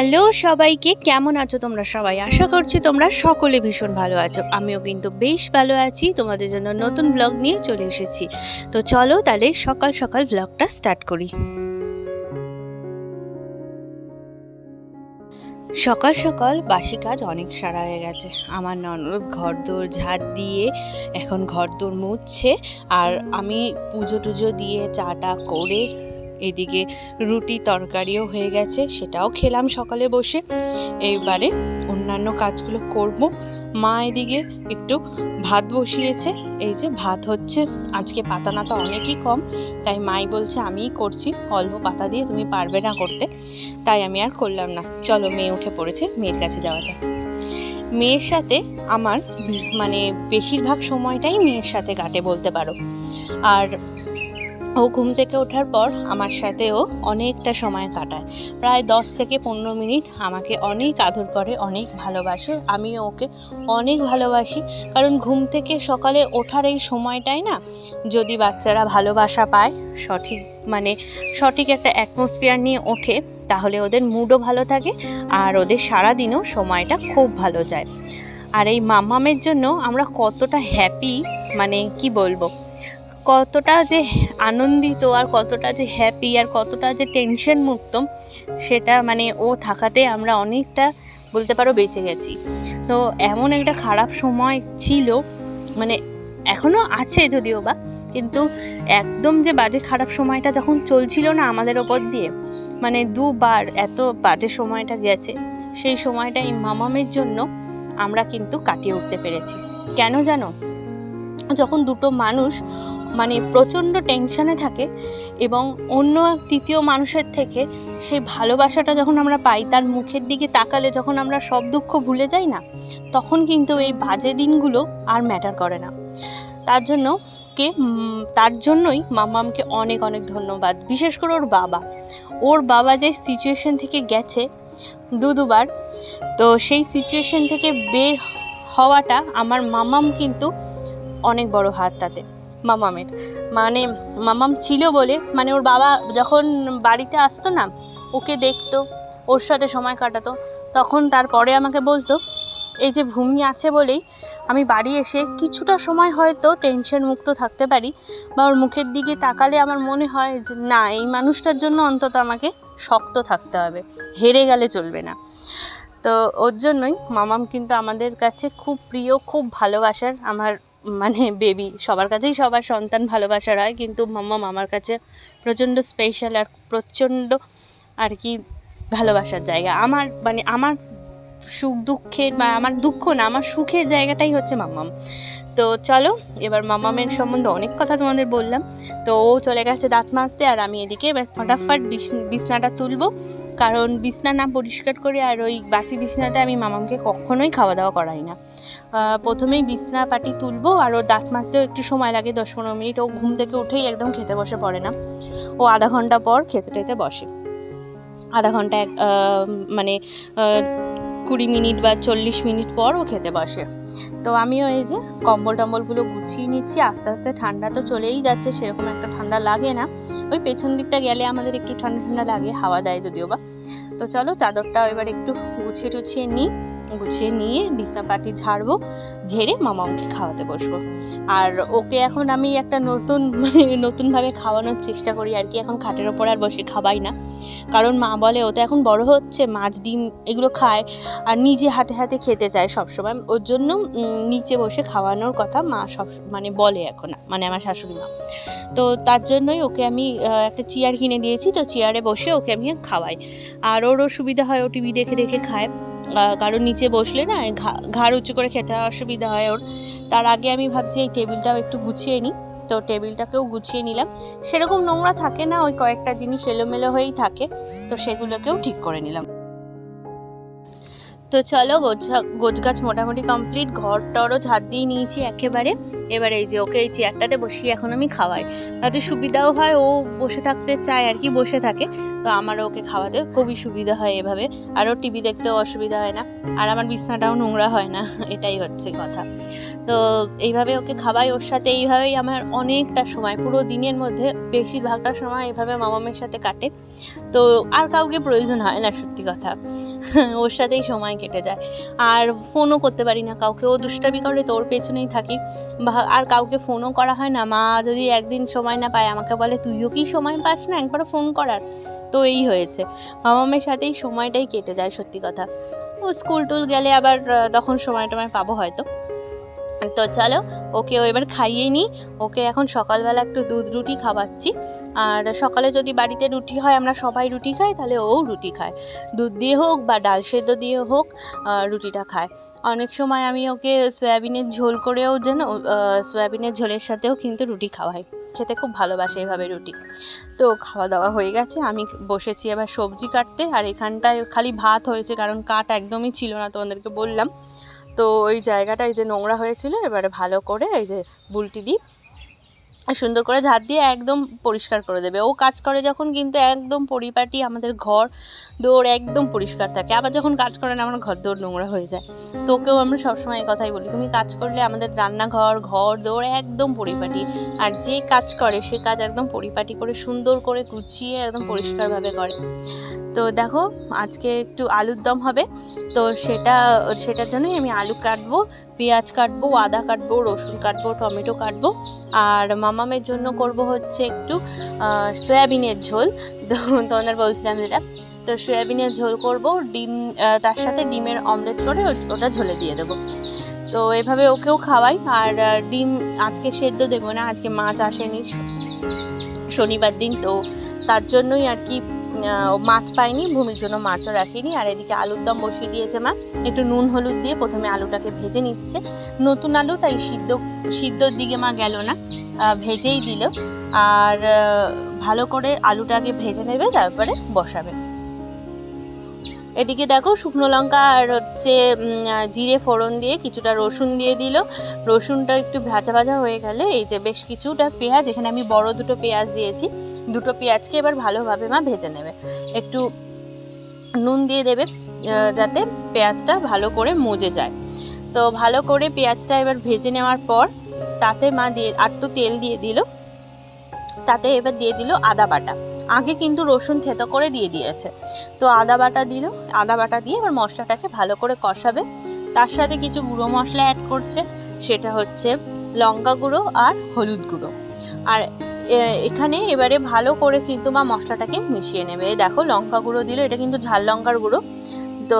Hello সবাইকে, কেমন আছো তোমরা সবাই? আশা করছি তোমরা সকলে ভীষণ ভালো আছো। আমিও কিন্তু বেশ ভালো আছি, তোমাদের জন্য নতুন ব্লগ নিয়ে চলে এসেছি। তো চলো তাহলে সকাল সকাল ব্লগটা স্টার্ট করি। সকাল সকাল বাসি কাজ অনেক সারা হয়ে গেছে। আমার ননদ ঘরদোর ঝাড় দিয়ে এখন ঘরদোর মুছছে, আর আমি পুজো টুজো দিয়ে চাটা করে এদিকে রুটি তরকারিও হয়ে গেছে, সেটাও খেলাম সকালে বসে। এইবারে অন্যান্য কাজগুলো করব। মা এদিকে একটু ভাত বসিয়েছে, এই যে ভাত হচ্ছে, আজকে পাতা না তো অনেকই কম, তাই মাই বলছে আমিই করছি, অল্প পাতা দিয়ে তুমি পারবে না করতে, তাই আমি আর করলাম না। চলো মেয়ে উঠে পড়েছে, মেয়ের কাছে যাওয়া যাক। মেয়ের সাথে আমার মানে বেশিরভাগ সময়টাই মেয়ের সাথে কাটে বলতে পারো। আর ও ঘুম থেকে ওঠার পর আমার সাথেও অনেকটা সময় কাটায়। প্রায় দশ থেকে পনেরো মিনিট আমাকে অনেক আদর করে, অনেক ভালোবাসে। আমিও ওকে অনেক ভালোবাসি। কারণ ঘুম থেকে সকালে ওঠার এই সময়টাই না, যদি বাচ্চারা ভালোবাসা পায়, সঠিক মানে সঠিক একটা অ্যাটমসফিয়ার নিয়ে ওঠে, তাহলে ওদের মুডও ভালো থাকে আর ওদের সারাদিনও সময়টা খুব ভালো যায়। আর এই মাম্মামের জন্য আমরা কতটা হ্যাপি মানে কি বলব? কতটা যে আনন্দিত আর কতটা যে হ্যাপি আর কতটা যে টেনশন মুক্ত, সেটা মানে ও থাকাতে আমরা অনেকটা বলতে পারো বেঁচে গেছি। তো এমন একটা খারাপ সময় ছিল মানে এখনও আছে যদিও বা, কিন্তু একদম যে বাজে খারাপ সময়টা যখন চলছিল না আমাদের ওপর দিয়ে মানে দুবার এত বাজে সময়টা গেছে, সেই সময়টা এই মামামের জন্য আমরা কিন্তু কাটিয়ে উঠতে পেরেছি। কেন জানো? যখন দুটো মানুষ মানে প্রচণ্ড টেনশনে থাকে এবং অন্য তৃতীয় মানুষের থেকে সেই ভালোবাসাটা যখন আমরা পাই, তার মুখের দিকে তাকালে যখন আমরা সব দুঃখ ভুলে যাই না, তখন কিন্তু এই বাজে দিনগুলো আর ম্যাটার করে না। তার জন্য কে তার জন্যই মামামকে অনেক অনেক ধন্যবাদ। বিশেষ করে ওর বাবা। ওর বাবা যে সিচুয়েশন থেকে গেছে দু দুবার, তো সেই সিচুয়েশন থেকে বের হওয়াটা আমার মামাম কিন্তু অনেক বড় হাত তাতে। মামামের। মানে মামাম ছিল বলে মানে ওর বাবা যখন বাড়িতে আসতো না, ওকে দেখতো, ওর সাথে সময় কাটাতো, তখন তারপরে আমাকে বলতো, এই যে ভূমি আছে বলেই আমি বাড়ি এসে কিছুটা সময় হয়তো টেনশন মুক্ত থাকতে পারি বা ওর মুখের দিকে তাকালে আমার মনে হয় যে না, এই মানুষটার জন্য অন্তত আমাকে শক্ত থাকতে হবে, হেরে গেলে চলবে না। তো ওর জন্যই মামাম কিন্তু আমাদের কাছে খুব প্রিয়, খুব ভালোবাসার আমার মানে বেবি সবার কাছেই সবার সন্তান ভালোবাসার হয়, কিন্তু মাম্মাম আমার কাছে প্রচণ্ড স্পেশাল আর প্রচণ্ড আর কি ভালোবাসার জায়গা। আমার মানে আমার সুখ দুঃখের বা আমার দুঃখ না, আমার সুখের জায়গাটাই হচ্ছে মাম্মাম। তো চলো, এবার মামামের সম্বন্ধে অনেক কথা তোমাদের বললাম। তো ও চলে গেছে দাঁত মাজতে আর আমি এদিকে এবার ফটাফট বিছ- বিছনাটা তুলবো। কারণ বিছনা না পরিষ্কার করে আর ওই বাসি বিছনাতে আমি মামামকে কখনোই খাওয়া দাওয়া করাই না। প্রথমেই বিছনা পাটি তুলবো আর ওর দাঁত মাজতেও একটু সময় লাগে, দশ পনেরো মিনিট। ও ঘুম থেকে উঠেই একদম খেতে বসে পড়ে না। ও আধা ঘণ্টা পর খেতে টেতে বসে। আধা ঘণ্টা এক মানে কুড়ি মিনিট বা চল্লিশ মিনিট পরও খেতে বসে। তো আমি ওই যে কম্বল টম্বলগুলো গুছিয়ে নিচ্ছি, আস্তে আস্তে ঠান্ডা তো চলেই যাচ্ছে, সেরকম একটা ঠান্ডা লাগে না। ওই পেছন দিকটা গেলে আমাদের একটু ঠান্ডা ঠান্ডা লাগে হাওয়া দেয় যদিও বা। তো চলো চাদরটা এবার একটু গুছিয়ে টুছিয়ে নিই। গুছিয়ে নিয়ে বিছনা পাটি ঝাড়বো, ঝেড়ে মামাকে খাওয়াতে বসবো। আর ওকে এখন আমি একটা নতুন মানে নতুনভাবে খাওয়ানোর চেষ্টা করি আর কি, এখন খাটের ওপর আর বসে খাওয়াই না। কারণ মা বলে, ও তো এখন বড় হচ্ছে, মাছ, ডিম এগুলো খায় আর নিজে হাতে হাতে খেতে চায় সবসময়। ওর জন্য নিচে বসে খাওয়ানোর কথা মা সব মানে বলে এখন মানে আমার শাশুড়ি মা। তো তার জন্যই ওকে আমি একটা চেয়ার কিনে দিয়েছি। তো চেয়ারে বসে ওকে আমি খাওয়াই। আর ওরও সুবিধা হয়, ও টিভি দেখে দেখে খায়। কারণ নিচে বসলে না ঘাড় উঁচু করে খেতে অসুবিধা হয় ওর। তার আগে আমি ভাবছি এই টেবিলটাও একটু গুছিয়ে নিই। তো টেবিলটাকেও গুছিয়ে নিলাম। সেরকম নোংরা থাকে না, ওই কয়েকটা জিনিস এলোমেলো হয়েই থাকে। তো সেগুলোকেও ঠিক করে নিলাম। তো চলো গোছ গোছগাছ মোটামুটি কমপ্লিট ঘর টরও ঝাড় দিয়ে নিয়েছি একেবারে। এবার এই যে ওকে এই চেয়ারটাতে বসিয়ে এখন আমি খাওয়াই। তাতে সুবিধাও হয়, ও বসে থাকতে চায় আর কি, বসে থাকে। তো আমারও ওকে খাওয়াতে খুবই সুবিধা হয় এভাবে। আরও টিভি দেখতেও অসুবিধা হয় না। আর আমার বিছনাটাও নোংরা হয় না, এটাই হচ্ছে কথা। তো এইভাবে ওকে খাওয়াই, ওর সাথে এইভাবেই আমার অনেকটা সময়, পুরো দিনের মধ্যে বেশিরভাগটা সময় এইভাবে মামামের সাথে কাটে। তো আর কাউকে প্রয়োজন হয় না, সত্যি কথা। ওর সাথেই সময় কেটে যায়। আর ফোনও করতে পারি না কাউকে। ও দুষ্টামি করে, তো ওর পেছনেই থাকি। বা আর কাউকে ফোনও করা হয় না। মা যদি একদিন সময় না পায়, আমাকে বলে, তুইও কি সময় পাস না? একবার ফোন করার। তো এই হয়েছে। মামামের সাথেই সময়টাই কেটে যায়, সত্যি কথা। ও স্কুল টুল গেলে আবার তখন সময় টময় পাবো হয়তো। তো চলো, ওকে এবার খাইয়ে নিই। ওকে এখন সকালবেলা একটু দুধ রুটি খাওয়াচ্ছি। আর সকালে যদি বাড়িতে রুটি হয়, আমরা সবাই রুটি খাই, তাহলে ও রুটি খায়। দুধ দিয়ে হোক বা ডাল সেদ্ধ দিয়ে হোক রুটিটা খায়। অনেক সময় আমি ওকে সয়াবিনের ঝোল করেও যেন সয়াবিনের ঝোলের সাথেও কিন্তু রুটি খাওয়াই। খেতে খুব ভালোবাসে এভাবে রুটি। তো খাওয়া দাওয়া হয়ে গেছে, আমি বসেছি এবার সবজি কাটতে। আর এখানটায় খালি ভাত হয়েছে, কারণ কাঠ একদমই ছিল না, তোমাদেরকে বললাম। তো ওই জায়গাটা এই যে নোংরা হয়েছিল, এবারে ভালো করে এই যে বুলটি দিই। সুন্দর করে ঝাড় দিয়ে একদম পরিষ্কার করে দেবে। ও কাজ করে যখন কিন্তু একদম পরিপাটি, আমাদের ঘর দৌড় একদম পরিষ্কার থাকে। আবার যখন কাজ করে না, আমার ঘর দৌড় নোংরা হয়ে যায়। তোকেও আমরা সবসময় কথাই বলি, তুমি কাজ করলে আমাদের রান্নাঘর, ঘর দৌড় একদম পরিপাটি। আর যে কাজ করে, সে কাজ একদম পরিপাটি করে, সুন্দর করে গুছিয়ে একদম পরিষ্কারভাবে করে। তো দেখো, আজকে একটু আলুর দম হবে। তো সেটা, সেটার জন্যই আমি আলু কাটবো, পেঁয়াজ কাটবো, আদা কাটবো, রসুন কাটবো, টমেটো কাটবো। আর মামামের জন্য করব হচ্ছে একটু সয়াবিনের ঝোল। তো তোমাদের বলছিলাম যেটা। তো সয়াবিনের ঝোল করব, ডিম তার সাথে ডিমের অমলেট করে ওটা ঝোলে দিয়ে দেবো। তো এভাবে ওকেও খাওয়াই। আর ডিম আজকে সেদ্ধ দেবো না, আজকে মাছ আসেনি, শনিবার দিন। তো তার জন্যই আর কি মাছ পাইনি, ভূমির জন্য মাছও রাখিনি। আর এদিকে আলুর দম বসিয়ে দিয়েছে মা। একটু নুন হলুদ দিয়ে প্রথমে আলুটাকে ভেজে নিচ্ছে। নতুন আলু, তাই সিদ্ধ, সিদ্ধর দিকে মা গেল না। ভেজেই দিল। আর ভালো করে আলুটাকে ভেজে নেবে, তারপরে বসাবে। এদিকে দেখো, শুকনো লঙ্কা আর হচ্ছে জিরে ফোড়ন দিয়ে কিছুটা রসুন দিয়ে দিল। রসুনটা একটু ভাজা ভাজা হয়ে গেলে, এই যে বেশ কিছুটা পেঁয়াজ, এখানে আমি বড় দুটো পেঁয়াজ দিয়েছি। দুটো পেঁয়াজকে এবার ভালোভাবে মা ভেজে নেবে। একটু নুন দিয়ে দেবে যাতে পেঁয়াজটা ভালো করে মজে যায়। তো ভালো করে পেঁয়াজটা এবার ভেজে নেওয়ার পর তাতে মা দিয়ে আটটু তেল দিয়ে দিল। তাতে এবার দিয়ে দিল আদা বাটা। আগে কিন্তু রসুন থেতো করে দিয়ে দিয়েছে। তো আদা বাটা দিল, আদা বাটা দিয়ে এবার মশলাটাকে ভালো করে কষাবে। তার সাথে কিছু গুঁড়ো মশলা অ্যাড করছে, সেটা হচ্ছে লঙ্কা গুঁড়ো আর হলুদ গুঁড়ো। আর এখানে এবারে ভালো করে কিন্তু মা মশলাটাকে মিশিয়ে নেবে। দেখো লঙ্কা গুঁড়ো দিল, এটা কিন্তু ঝাল লঙ্কার গুঁড়ো। তো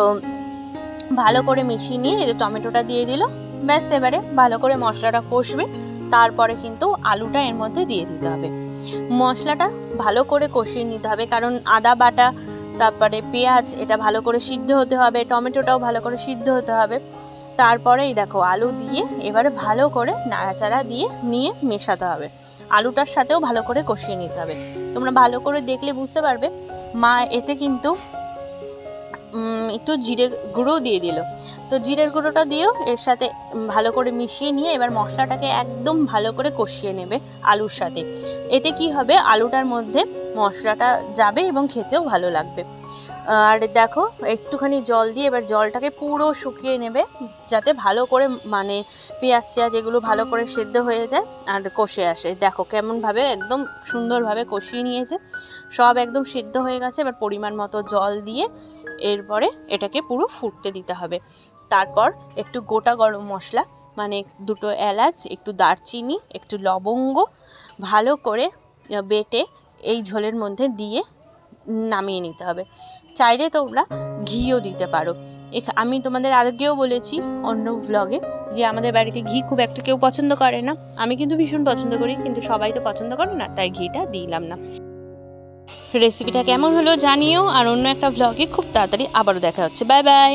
ভালো করে মিশিয়ে নিয়ে এই যে টমেটোটা দিয়ে দিল, ব্যাস এবারে ভালো করে মশলাটা কষবে। তারপরে কিন্তু আলুটা এর মধ্যে দিয়ে দিতে হবে। মশলাটা ভালো করে কষিয়ে নিতে হবে, কারণ আদা বাটা, তারপরে পেঁয়াজ, এটা ভালো করে সিদ্ধ হতে হবে, টমেটোটাও ভালো করে সিদ্ধ হতে হবে। তারপরে এই দেখো আলু দিয়ে এবারে ভালো করে নাড়াচাড়া দিয়ে নিয়ে মেশাতে হবে। আলুটার সাথেও ভালো করে কষিয়ে নিতে হবে। তোমরা ভালো করে দেখলে বুঝতে পারবে, মা এতে কিন্তু একটু জিরে গুঁড়ো দিয়ে দিল। তো জিরের গুঁড়োটা দিয়েও এর সাথে ভালো করে মিশিয়ে নিয়ে এবার মশলাটাকে একদম ভালো করে কষিয়ে নেবে আলুর সাথে। এতে কি হবে? আলুটার মধ্যে মশলাটা যাবে এবং খেতেও ভালো লাগবে। আর দেখো, একটুখানি জল দিয়ে এবার জলটাকে পুরো শুকিয়ে নেবে, যাতে ভালো করে মানে পেঁয়াজ টেয়াজ এগুলো ভালো করে সেদ্ধ হয়ে যায় আর কষে আসে। দেখো কেমনভাবে একদম সুন্দরভাবে কষিয়ে নিয়েছে। সব একদম সিদ্ধ হয়ে গেছে, এবার পরিমাণ মতো জল দিয়ে এরপরে এটাকে পুরো ফুটতে দিতে হবে। তারপর একটু গোটা গরম মশলা মানে দুটো এলাচ, একটু দারচিনি, একটু লবঙ্গ, ভালো করে বেটে এই ঝোলের মধ্যে দিয়ে নামিয়ে নিতে হবে। চাইলে তোমরা ঘিও দিতে পারো। আমি তোমাদের আগেও বলেছি অন্য ভ্লগে যে আমাদের বাড়িতে ঘি খুব একটা কেউ পছন্দ করে না। আমি কিন্তু ভীষণ পছন্দ করি, কিন্তু সবাই তো পছন্দ করে না, তাই ঘিটা দিলাম না। রেসিপিটা কেমন হলো জানিও, আর অন্য একটা ভ্লগে খুব তাড়াতাড়ি আবারও দেখা হচ্ছে। Bye bye